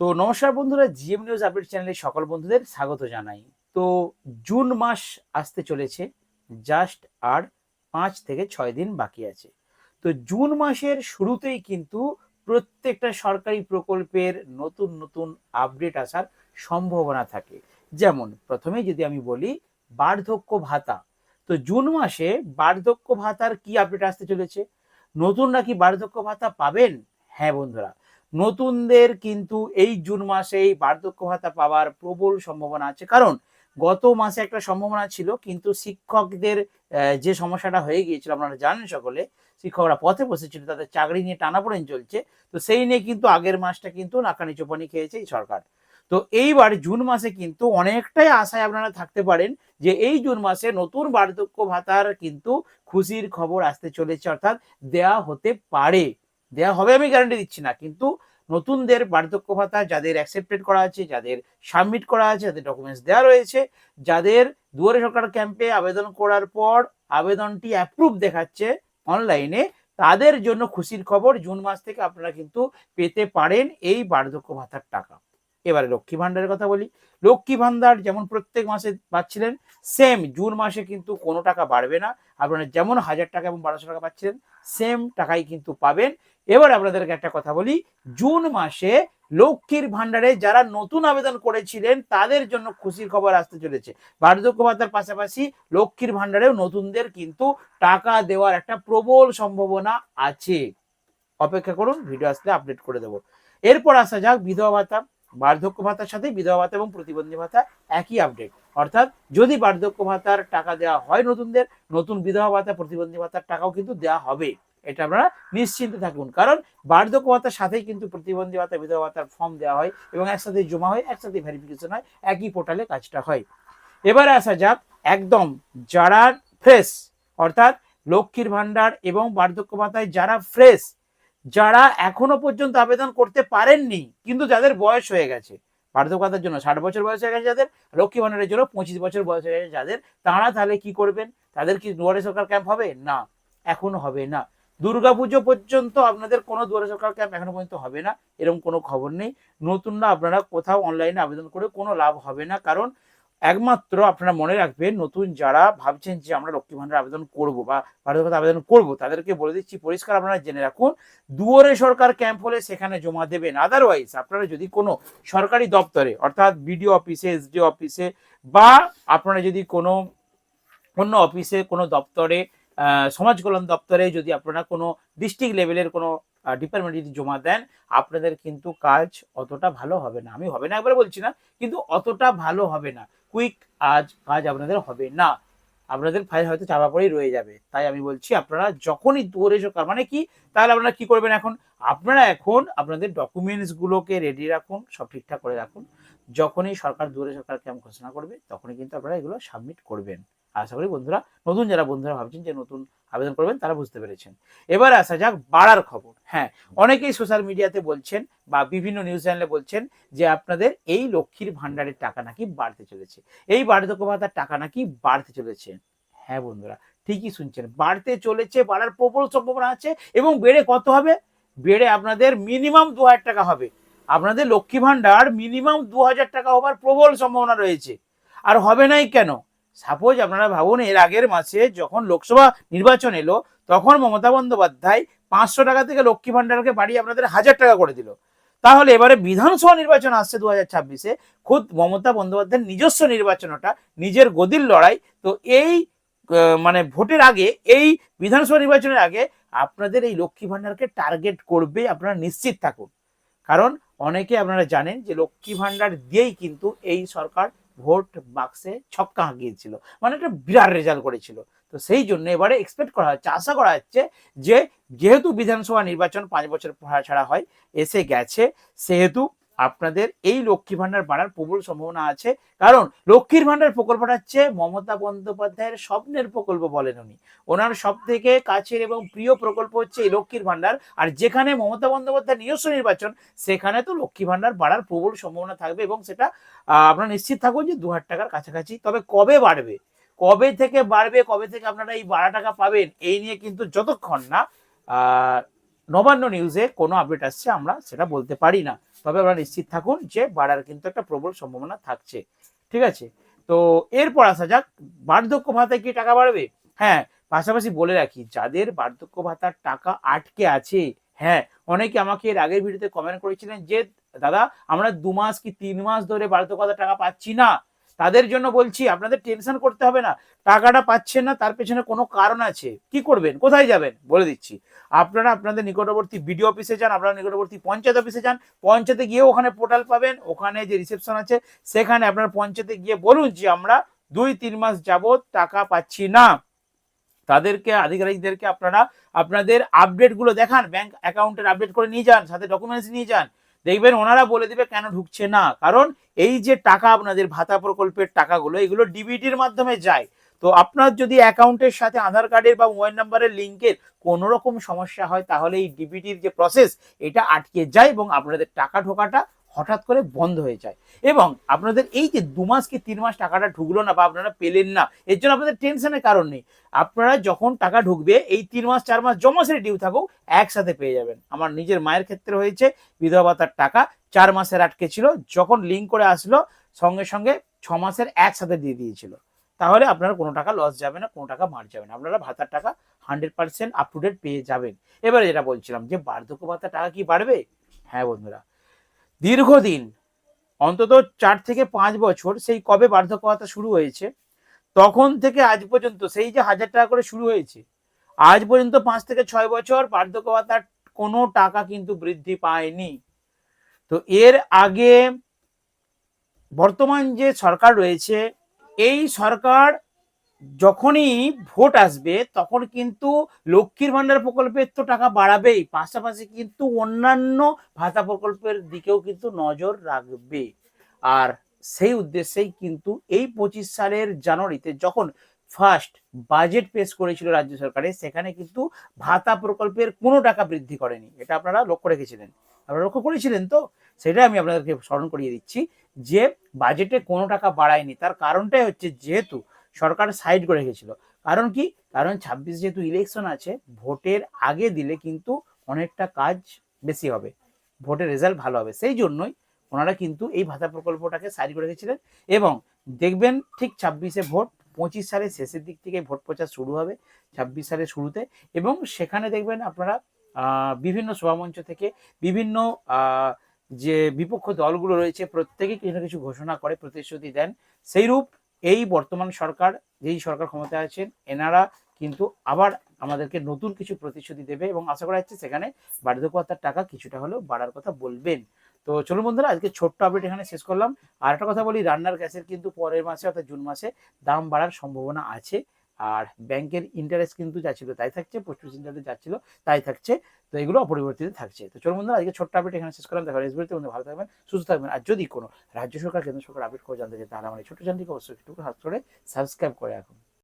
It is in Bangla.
তো নমস্কার বন্ধুরা, জিএম নিউজ আপডেট চ্যানেলে সকল বন্ধুদের স্বাগত জানাই। তো জুন মাস আসতে চলেছে, জাস্ট আর পাঁচ থেকে ছয় দিন বাকি আছে। তো জুন মাসের শুরুতেই কিন্তু প্রত্যেকটা সরকারি প্রকল্পের নতুন নতুন আপডেট আসার সম্ভাবনা থাকে। যেমন প্রথমে যদি আমি বলি, বার্ধক্য ভাতা। তো জুন মাসে বার্ধক্য ভাতার কি আপডেট আসতে চলেছে? নতুন নাকি বার্ধক্য ভাতা পাবেন? হ্যাঁ বন্ধুরা নতুনদের কিন্তু এই জুন মাসেই বার্ধক্য ভাতা পাওয়ার প্রবল সম্ভাবনা আছে। কারণ গত মাসে একটা সম্ভাবনা ছিল, কিন্তু শিক্ষকদের যে সমস্যাটা হয়ে গিয়েছিল, আপনারা জানেন সকলে, শিক্ষকরা পথে বসেছিল, তাদের চাকরি নিয়ে টানাপোড়েন চলছে, তো সেই নিয়ে কিন্তু আগের মাসটা কিন্তু নাকানি চোপানি খেয়েছে এই সরকার। তো এইবার জুন মাসে কিন্তু অনেকটাই আশায় আপনারা থাকতে পারেন যে এই জুন মাসে নতুন বার্ধক্য ভাতার কিন্তু খুশির খবর আসতে চলেছে, অর্থাৎ দেয়া হতে পারে। দেয়া হবে আমি গ্যারান্টি দিচ্ছি না। কিন্তু নতুনদের বার্ধক্য ভাতা যাদের অ্যাকসেপ্টেড করা আছে, যাদের সাবমিট করা আছে, যাদের ডকুমেন্টস দেওয়া রয়েছে, যাদের দুয়ারে সরকার ক্যাম্পে আবেদন করার পর আবেদনটি অ্যাপ্রুভ দেখাচ্ছে অনলাইনে তাদের জন্য খুশির খবর জুন মাস থেকে আপনারা কিন্তু পেতে পারেন এই বার্ধক্য ভাতার টাকা। এবারে লক্ষ্মী ভাণ্ডারের কথা বলি। লক্ষ্মী ভাণ্ডার যেমন প্রত্যেক মাসে পাচ্ছিলেন সেম জুন মাসে কিন্তু কোনো টাকা বাড়বে না। আপনারা যেমন হাজার টাকা এবং বারোশো টাকা পাচ্ছিলেন সেম টাকাই কিন্তু পাবেন। এবার আপনাদেরকে একটা কথা বলি, জুন মাসে লক্ষ্মীর ভান্ডারে যারা নতুন আবেদন করেছিলেন, তাদের জন্য খুশির খবর আসতে চলেছে। বার্ধক্য ভাতার পাশাপাশি লক্ষ্মীর ভান্ডারেও নতুনদের কিন্তু টাকা দেওয়ার একটা প্রবল সম্ভাবনা আছে। অপেক্ষা করুন ভিডিও আসলে আপডেট করে দেবো। এরপর আসা যাক বিধবা ভাতা, বার্ধক্য ভাতার সাথে বিধবা ভাতা এবং প্রতিবন্ধী ভাতা একই আপডেট অর্থাৎ যদি বার্ধক্য ভাতার টাকা দেওয়া হয় নতুনদের, নতুন বিধবা ভাতা, প্রতিবন্ধী ভাতার টাকাও কিন্তু দেওয়া হবে। এটা আপনারা নিশ্চিন্তে থাকুন। কারণ বার্ধক্য ভাতার সাথেই কিন্তু প্রতিবন্ধী ভাতা বিধবা ভাতার ফর্ম দেওয়া হয় এবং একসাথে জমা হয়, একসাথে ভেরিফিকেশন হয়, একই পোর্টালে কাজটা হয়। এবারে আসা যাক, একদম যারা ফ্রেশ অর্থাৎ লক্ষ্মীর ভাণ্ডার এবং বার্ধক্য ভাতায় যারা ফ্রেশ যারা এখনও পর্যন্ত আবেদন করতে পারেননি, কিন্তু যাদের বয়স হয়ে গেছে বার্ধক্যতার জন্য ষাট বছর বয়স হয়ে গেছে যাদের লক্ষ্মী ভাণ্ডারের জন্য পঁচিশ বছর বয়স হয়ে গেছে যাদের, তারা তাহলে কি করবেন? তাদের কি দুয়ারে সরকার ক্যাম্প হবে? না, এখনও হবে না। দুর্গাপুজো পর্যন্ত আপনাদের কোনো দুয়ারে সরকার ক্যাম্প এখনও পর্যন্ত হবে না, এরকম কোনো খবর নেই। নতুনরা আপনারা কোথাও অনলাইনে আবেদন করে কোনো লাভ হবে না, কারণ একমাত্র আপনারা মনে রাখবেন, নতুন যারা ভাবছেন যে আমরা লক্ষ্মী ভাণ্ডার আবেদন করব বা ভাতা আবেদন করব, তাদেরকে বলে দিচ্ছি, পরিষ্কার আপনারা জেনে রাখুন, দুয়ারে সরকার ক্যাম্প হলে সেখানে জমা দেবেন। আদারওয়াইজ আপনারা যদি কোনো সরকারি দপ্তরে, অর্থাৎ বিডিও অফিসে এসডিও অফিসে বা আপনারা যদি কোনো অন্য অফিসে কোনো দপ্তরে সমাজ কল্যাণ দপ্তরে যদি আপনারা কোনো ডিস্ট্রিক্ট লেভেলের কোনো ডিপার্টমেন্টে যদি জমা দেন, আপনাদের কিন্তু কাজ অতটা ভালো হবে না। আমি হবে না একবার বলছি না, কিন্তু অতটা ভালো হবে না। কুইক আজ কাজ আপনাদের হবে না। আপনাদের ফাইল হয়তো চাপা পড়েই রয়ে যাবে। তাই আমি বলছি, আপনারা যখনই দৌড়ে সরকার মানে কি? তাহলে আপনারা কি করবেন এখন? আপনারা এখন আপনাদের ডকুমেন্টসগুলোকে রেডি রাখুন, সব ঠিকঠাক করে রাখুন। যখনই সরকার দূরে সরকার ক্যাম্প ঘোষণা করবে, তখনই কিন্তু আপনারা এগুলো সাবমিট করবেন। আশা করি বন্ধুরা নতুন যারা বন্ধুরা ভাবছেন যে নতুন আবেদন করবেন, তারা বুঝতে পেরেছেন। এবার আসা যাক বাড়ার খবর। হ্যাঁ অনেকেই সোশ্যাল মিডিয়াতে বলছেন বা বিভিন্ন নিউজ চ্যানেলে বলছেন যে আপনাদের এই লক্ষ্মীর ভাণ্ডারের টাকা নাকি বাড়তে চলেছে। এই বার্ধক্য ভাতার টাকা নাকি বাড়তে চলেছে। হ্যাঁ বন্ধুরা, ঠিকই শুনছেন। বাড়তে চলেছে, বাড়ার প্রবল সম্ভাবনা আছে এবং বেড়ে কত হবে? বেড়ে আপনাদের মিনিমাম দু হাজার টাকা হবে। আপনাদের লক্ষ্মী ভাণ্ডার মিনিমাম দু হাজার টাকা হবার প্রবল সম্ভাবনা রয়েছে। আর হবে নাই কেন? সাপোজ আপনারা ভাবুন, এর আগের মাসে যখন লোকসভা নির্বাচন এলো, তখন মমতা বন্দ্যোপাধ্যায় পাঁচশো টাকা থেকে লক্ষ্মী ভাণ্ডারকে বাড়িয়ে আপনাদের হাজার টাকা করে দিল। তাহলে এবারে বিধানসভা নির্বাচন আসছে দু হাজার ছাব্বিশে, খুদ মমতা বন্দ্যোপাধ্যায়ের নিজস্ব নির্বাচনটা, নিজের গদির লড়াই। তো এই মানে ভোটের আগে, এই বিধানসভা নির্বাচনের আগে আপনাদের এই লক্ষ্মী ভাণ্ডারকে টার্গেট করবে আপনারা নিশ্চিত থাকুন। কারণ অনেকে আপনারা জানেন যে লক্ষ্মী ভাণ্ডার দিয়েই কিন্তু এই সরকার ভোট বাক্সে ছক্কা হাঁকিয়েছিল। মানে একটা বিরাট রেজাল্ট করেছিল। তো সেই জন্য এবারে এক্সপেক্ট করা হচ্ছে, আশা করা হচ্ছে যে যেহেতু বিধানসভা নির্বাচন পাঁচ বছর ছাড়া হয়, এসে গেছে, সেহেতু আপনাদের এই লক্ষ্মী ভাণ্ডার বাড়ার প্রবল সম্ভাবনা আছে। কারণ লক্ষ্মীর ভাণ্ডার প্রকল্পটা হচ্ছে মমতা বন্দ্যোপাধ্যায়ের স্বপ্নের প্রকল্প বলেন উনি। ওনার সব থেকে কাছের এবং প্রিয় প্রকল্প হচ্ছে এই লক্ষ্মীর ভাণ্ডার। আর যেখানে মমতা বন্দ্যোপাধ্যায়ের নিজস্ব নির্বাচন, সেখানে তো লক্ষ্মী ভাণ্ডার বাড়ার প্রবল সম্ভাবনা থাকবে এবং সেটা আপনারা নিশ্চিত থাকুন যে দু হাজার টাকার কাছাকাছি। তবে কবে বাড়বে? কবে থেকে বাড়বে? কবে থেকে আপনারা এই বারো টাকা পাবেন? এই নিয়ে কিন্তু যতক্ষণ না নবান্ন নিউজে কোনো আপডেট আসছে আমরা সেটা বলতে পারি না। তবে আপনারা নিশ্চিত থাকুন যে বাড়ার কিন্তু একটা প্রবল সম্ভাবনা থাকছে। ঠিক আছে? তো এরপর আসা যাক, বার্ধক্য ভাতায় কি টাকা বাড়বে? হ্যাঁ পাশাপাশি বলে রাখি, যাদের বার্ধক্য ভাতার টাকা আটকে আছে হ্যাঁ অনেকে আমাকে এর আগের ভিডিওতে কমেন্ট করেছিলেন যে, দাদা, আমরা দু মাস কি তিন মাস ধরে বার্ধক্য ভাতার টাকা পাচ্ছি না? তাদের জন্য বলছি, আপনাদের টেনশন করতে হবে না। টাকাটা পাচ্ছেন না, তার পেছনে কোনো কারণ আছে। কি করবেন? কোথায় যাবেন? বলে দিচ্ছি। আপনারা আপনাদের নিকটবর্তী বিডিও অফিসে যান, আপনারা নিকটবর্তী পঞ্চায়েত অফিসে যান। পঞ্চায়েতে গিয়ে ওখানে পোর্টাল পাবেন। ওখানে যে রিসেপশন আছে, সেখানে আপনার পঞ্চায়েতে গিয়ে বলুন যে, আমরা দুই, তিন মাস যাবত টাকা পাচ্ছি না। তাদেরকে, আধিকারিকদেরকে আপনারা, আপনাদের আপডেটগুলো দেখান। ব্যাংক অ্যাকাউন্টের আপডেট করে নিয়ে যান, সাথে ডকুমেন্টস নিয়ে যান। দেখবেন ওনারা বলে দিবে কেন ঢুকছে না। কারণ এই যে টাকা আপনাদের ভাতা প্রকল্পের টাকাগুলো, এগুলো ডিবিটির মাধ্যমে যায়। তো আপনার যদি অ্যাকাউন্টের সাথে আধার কার্ডের বা মোবাইল নাম্বারের লিঙ্কের কোনো রকম সমস্যা হয়, তাহলে এই ডিবিটির যে প্রসেস এটা আটকে যায় এবং আপনাদের টাকা ঢোকাটা হঠাৎ করে বন্ধ হয়ে যায়। এবং আপনাদের এই যে দু মাস কি তিন মাস টাকাটা ঢুকলো না বা আপনারা পেলেন না, এর জন্য আপনাদের টেনশনের কারণ নেই। আপনারা যখন টাকা ঢুকবে, এই তিন মাস, চার মাস য মাসের ডিউ থাকুক, একসাথে পেয়ে যাবেন। আমার নিজের মায়ের ক্ষেত্রে হয়েছে, বিধবা ভাতার টাকা চার মাসের আটকে ছিল, যখন লিঙ্ক করে আসলো, সঙ্গে সঙ্গে ছ মাসের একসাথে দিয়ে দিয়েছিল। তাহলে আপনার কোনো টাকা লস যাবে না, কোনো টাকা মার যাবে না। আপনারা ভাতার টাকা hundred percent up to date পেয়ে যাবেন। এবারে যেটা বলছিলাম যে বার্ধক্য ভাতার টাকা কি বাড়বে? হ্যাঁ বন্ধুরা দীর্ঘদিন, অন্তত চার থেকে পাঁচ বছর সেই কবে বার্ধক্য ভাতা শুরু হয়েছে, তখন থেকে আজ পর্যন্ত সেই যে হাজার টাকা করে শুরু হয়েছে, আজ পর্যন্ত পাঁচ থেকে ছয় বছর বার্ধক্য ভাতার কোনো টাকা কিন্তু বৃদ্ধি পায়নি। তো এর আগে বর্তমান যে সরকার রয়েছে, এই সরকার যখনই ভোট আসবে, তখন কিন্তু লক্ষ্মীর ভান্ডার প্রকল্পের তো টাকা বাড়াবেই। পাশাপাশি কিন্তু অন্যান্য ভাতা প্রকল্পের দিকেও কিন্তু নজর রাখবে। আর সেই উদ্দেশ্যেই কিন্তু এই পঁচিশ সালের জানুয়ারিতে যখন ফার্স্ট বাজেট পেশ করেছিল রাজ্য সরকারে, সেখানে কিন্তু ভাতা প্রকল্পের কোনো টাকা বৃদ্ধি করেনি। এটা আপনারা লক্ষ্য রেখেছিলেন। আপনারা লক্ষ্য করেছিলেন তো? সেটা আমি আপনাদেরকে স্মরণ করিয়ে দিচ্ছি যে বাজেটে কোনো টাকা বাড়ায়নি। তার কারণটাই হচ্ছে যেহেতু সরকার সাইড করে রেখেছিল। কারণ কি? কারণ ছাব্বিশ যেহেতু ইলেকশন আছে, ভোটের আগে দিলে কিন্তু অনেকটা কাজ বেশি হবে। ভোটের রেজাল্ট ভালো হবে। সেই জন্যই ওনারা কিন্তু এই ভাতা প্রকল্পটাকে সাইড করে রেখেছিলেন এবং দেখবেন ঠিক ছাব্বিশে ভোট, পঁচিশ সালের শেষের দিক থেকে ভোট প্রচার শুরু হবে ছাব্বিশ সালের শুরুতে এবং সেখানে দেখবেন আপনারা বিভিন্ন সভামঞ্চ থেকে বিভিন্ন যে বিপক্ষ দলগুলো রয়েছে প্রত্যেকেই কিছু না কিছু ঘোষণা করে প্রতিশ্রুতি দেন। সেইরূপ এই বর্তমান সরকার, যেই সরকার ক্ষমতায় আছেন, এনারা কিন্তু আবার আমাদেরকে নতুন কিছু প্রতিশ্রুতি দেবে এবং আশা করা যাচ্ছে সেখানে বার্ধক্য ভাতার টাকা কিছুটা হলেও বাড়ার কথা বলবেন। তো চলুন বন্ধুরা, আজকে ছোট্ট আপডেট এখানে শেষ করলাম। আর একটা কথা বলি, রান্নার গ্যাসের কিন্তু পরের মাসে অর্থাৎ জুন মাসে দাম বাড়ার সম্ভাবনা আছে। আর ব্যাংকের ইন্টারেস্ট কিন্তু যা ছিল তাই থাকছে পোস্ট অফিস ইন্টারেস্ট যা ছিল তাই থাকছে, তো এগুলো অপরিবর্তিত থাকছে। তো চলুন বন্ধুরা, আজকে ছোট্ট আপডেট এখানে শেষ করলাম। দেখা এসবিতে বন্ধু ভালো থাকবেন, সুস্থ থাকবেন। আর যদি কোনো রাজ্য সরকার, কেন্দ্র সরকার আপডেট করে জানতে চাই তাহলে আমার এই ছোট্ট চ্যানেলটিকে অবশ্যই একটু হাত করে সাবস্ক্রাইব করে রাখুন।